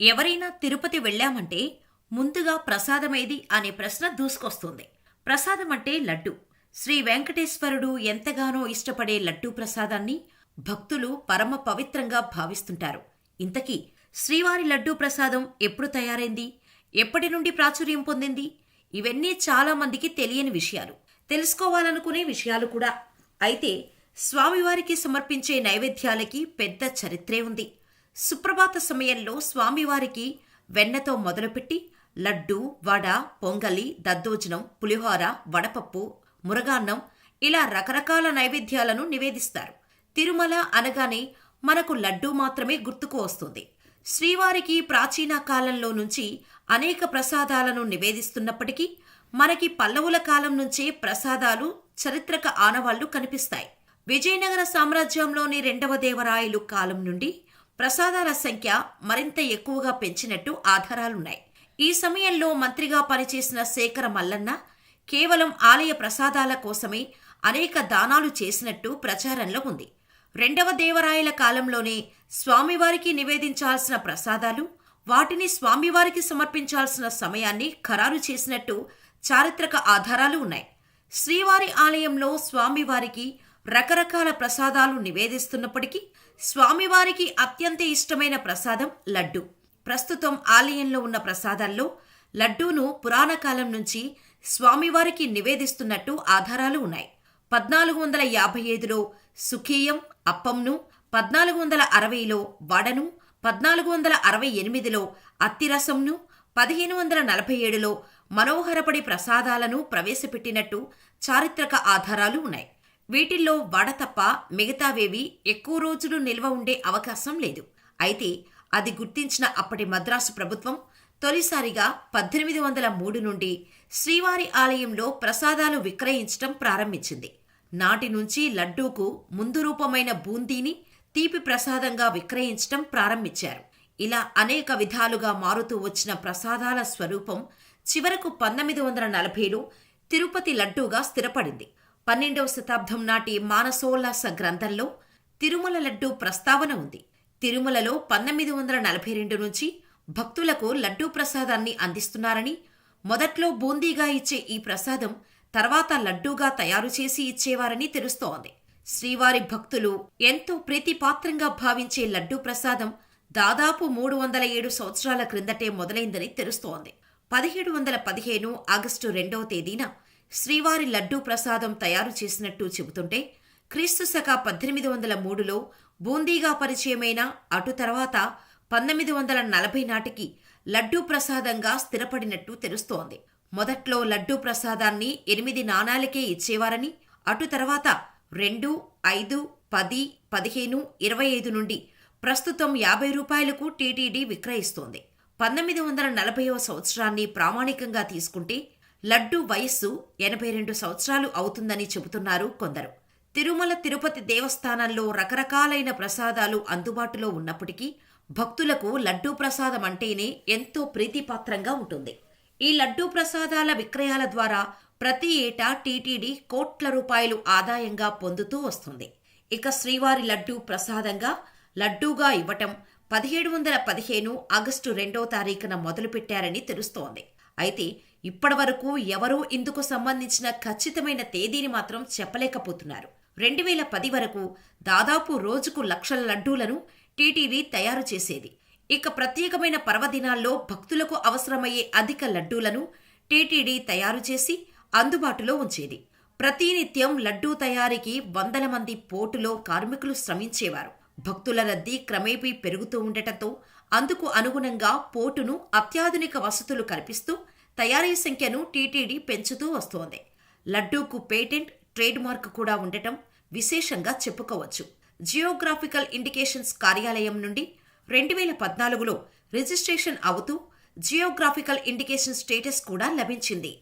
ఎవరైనా తిరుపతి వెళ్ళామంటే ముందుగా ప్రసాదమేది అనే ప్రశ్న దూసుకొస్తుంది. ప్రసాదం అంటే లడ్డు. శ్రీ వెంకటేశ్వరుడు ఎంతగానో ఇష్టపడే లడ్డూ ప్రసాదాన్ని భక్తులు పరమ పవిత్రంగా భావిస్తుంటారు. ఇంతకీ శ్రీవారి లడ్డూ ప్రసాదం ఎప్పుడు తయారైంది? ఎప్పటి నుండి ప్రాచుర్యం పొందింది? ఇవన్నీ చాలా మందికి తెలియని విషయాలు. తెలుసుకోవాలనుకునే విషయాలు కూడా. అయితే స్వామివారికి సమర్పించే నైవేద్యాలకి పెద్ద చరిత్రే ఉంది. సుప్రభాత సమయంలో స్వామివారికి వెన్నతో మొదలుపెట్టి లడ్డు వడ పొంగలి దద్దోజనం పులిహోర వడపప్పు మురగాన్నం ఇలా రకరకాల నైవేద్యాలను నివేదిస్తారు. తిరుమల అనగానే మనకు లడ్డూ మాత్రమే గుర్తుకు వస్తుంది. శ్రీవారికి ప్రాచీన కాలంలో నుంచి అనేక ప్రసాదాలను నివేదిస్తున్నప్పటికీ మనకి పల్లవుల కాలం నుంచే ప్రసాదాలు చరిత్రక ఆనవాళ్ళు కనిపిస్తాయి. విజయనగర సామ్రాజ్యంలోని రెండవ దేవరాయలు కాలం నుండి ప్రసాదాల సంఖ్య మరింత ఎక్కువగా పెంచినట్టు ఆధారాలున్నాయి. ఈ సమయంలో మంత్రిగా పనిచేసిన శేఖర మల్లన్న కేవలం ఆలయ ప్రసాదాల కోసమే అనేక దానాలు చేసినట్టు ప్రచారంలో ఉంది. రెండవ దేవరాయల కాలంలోనే స్వామివారికి నివేదించాల్సిన ప్రసాదాలు వాటిని స్వామివారికి సమర్పించాల్సిన సమయాన్ని ఖరారు చేసినట్టు చారిత్రక ఆధారాలు ఉన్నాయి. శ్రీవారి ఆలయంలో స్వామివారికి రకరకాల ప్రసాదాలు నివేదిస్తున్నప్పటికీ స్వామివారికి అత్యంత ఇష్టమైన ప్రసాదం లడ్డు. ప్రస్తుతం ఆలయంలో ఉన్న ప్రసాదాల్లో లడ్డూను పురాణకాలం నుంచి స్వామివారికి నివేదిస్తున్నట్టు ఆధారాలు ఉన్నాయి. పద్నాలుగు వందల యాభై ఐదులో సుఖీయం అప్పంను పద్నాలుగు వందల అరవైలో వడను పద్నాలుగు వందల అరవై ఎనిమిదిలో అత్తిరసంను పదిహేను వందల నలభై ఏడులో మనోహరపడి ప్రసాదాలను ప్రవేశపెట్టినట్టు చారిత్రక ఆధారాలు ఉన్నాయి. వీటిల్లో వడ తప్ప మిగతావేవి ఎక్కువ రోజులు నిల్వ ఉండే అవకాశం లేదు. అయితే అది గుర్తించిన అప్పటి మద్రాసు ప్రభుత్వం తొలిసారిగా పద్దెనిమిది వందల మూడు నుండి శ్రీవారి ఆలయంలో ప్రసాదాలు విక్రయించటం ప్రారంభించింది. నాటి నుంచి లడ్డూకు ముందు రూపమైన బూందీని తీపి ప్రసాదంగా విక్రయించటం ప్రారంభించారు. ఇలా అనేక విధాలుగా మారుతూ వచ్చిన ప్రసాదాల స్వరూపం చివరకు పంతొమ్మిది వందల నలభైలో తిరుపతి లడ్డూగా స్థిరపడింది. పన్నెండవ శతాబ్దం నాటి మానసోల్లాస గ్రంథంలో తిరుమల లడ్డూ ప్రస్తావన ఉంది. తిరుమలలో పంతొమ్మిది వందల నలభై రెండు నుంచి భక్తులకు లడ్డూ ప్రసాదాన్ని అందిస్తున్నారని మొదట్లో బూందీగా ఇచ్చే ఈ ప్రసాదం తర్వాత లడ్డూగా తయారు చేసి ఇచ్చేవారని తెలుస్తోంది. శ్రీవారి భక్తులు ఎంతో ప్రీతిపాత్రంగా భావించే లడ్డూ ప్రసాదం దాదాపు మూడు వందల ఏడు సంవత్సరాల క్రిందటే మొదలైందని తెలుస్తోంది. పదిహేడు వందల పదిహేను ఆగస్టు రెండవ తేదీన శ్రీవారి లడ్డూ ప్రసాదం తయారు చేసినట్టు చెబుతుంటే క్రీస్తు శక పద్దెనిమిది వందల మూడులో బూందీగా పరిచయమైన అటు తర్వాత పంతొమ్మిది వందల నలభై నాటికి లడ్డూ ప్రసాదంగా స్థిరపడినట్టు తెలుస్తోంది. మొదట్లో లడ్డూ ప్రసాదాన్ని ఎనిమిది నాణాలకే ఇచ్చేవారని అటు తర్వాత రెండు ఐదు పది పదిహేను ఇరవై ఐదు నుండి ప్రస్తుతం యాభై రూపాయలకు టీటీడీ విక్రయిస్తోంది. పంతొమ్మిది వందల నలభైవ సంవత్సరాన్ని ప్రామాణికంగా తీసుకుంటే లడ్డు వయస్సు ఎనభై రెండు సంవత్సరాలు అవుతుందని చెబుతున్నారు కొందరు. తిరుమల తిరుపతి దేవస్థానంలో రకరకాలైన ప్రసాదాలు అందుబాటులో ఉన్నప్పటికీ భక్తులకు లడ్డూ ప్రసాదం అంటేనే ఎంతో ప్రీతిపాత్రంగా ఉంటుంది. ఈ లడ్డూ ప్రసాదాల విక్రయాల ద్వారా ప్రతి ఏటా టీటీడీ కోట్ల రూపాయలు ఆదాయంగా పొందుతూ వస్తుంది. ఇక శ్రీవారి లడ్డూ ప్రసాదంగా లడ్డూగా ఇవ్వటం పదిహేడు వందల పదిహేను ఆగస్టు రెండో తారీఖున మొదలుపెట్టారని తెలుస్తోంది. అయితే ఇప్పటివరకు ఎవరూ ఇందుకు సంబంధించిన ఖచ్చితమైన తేదీని మాత్రం చెప్పలేకపోతున్నారు. రెండు వేల పది వరకు దాదాపు రోజుకు లక్షల లడ్డూలను టీటీడీ తయారు చేసేది. ఇక ప్రత్యేకమైన పర్వదినాల్లో భక్తులకు అవసరమయ్యే అధిక లడ్డూలను టీటీడీ తయారు చేసి అందుబాటులో ఉంచేది. ప్రతినిత్యం లడ్డూ తయారీకి వందల మంది పోటులో కార్మికులు శ్రమించేవారు. భక్తుల రద్దీ క్రమేపీ పెరుగుతూ ఉండటంతో అందుకు అనుగుణంగా పోటును అత్యాధునిక వసతులు కల్పిస్తూ తయారీ సంఖ్యను టీటీడీ పెంచుతూ వస్తోంది. లడ్డూకు పేటెంట్ ట్రేడ్ మార్క్ కూడా ఉండటం విశేషంగా చెప్పుకోవచ్చు. జియోగ్రాఫికల్ ఇండికేషన్స్ కార్యాలయం నుండి రెండు వేల పద్నాలుగులో రిజిస్ట్రేషన్ అవుతూ జియోగ్రాఫికల్ ఇండికేషన్ స్టేటస్ కూడా లభించింది.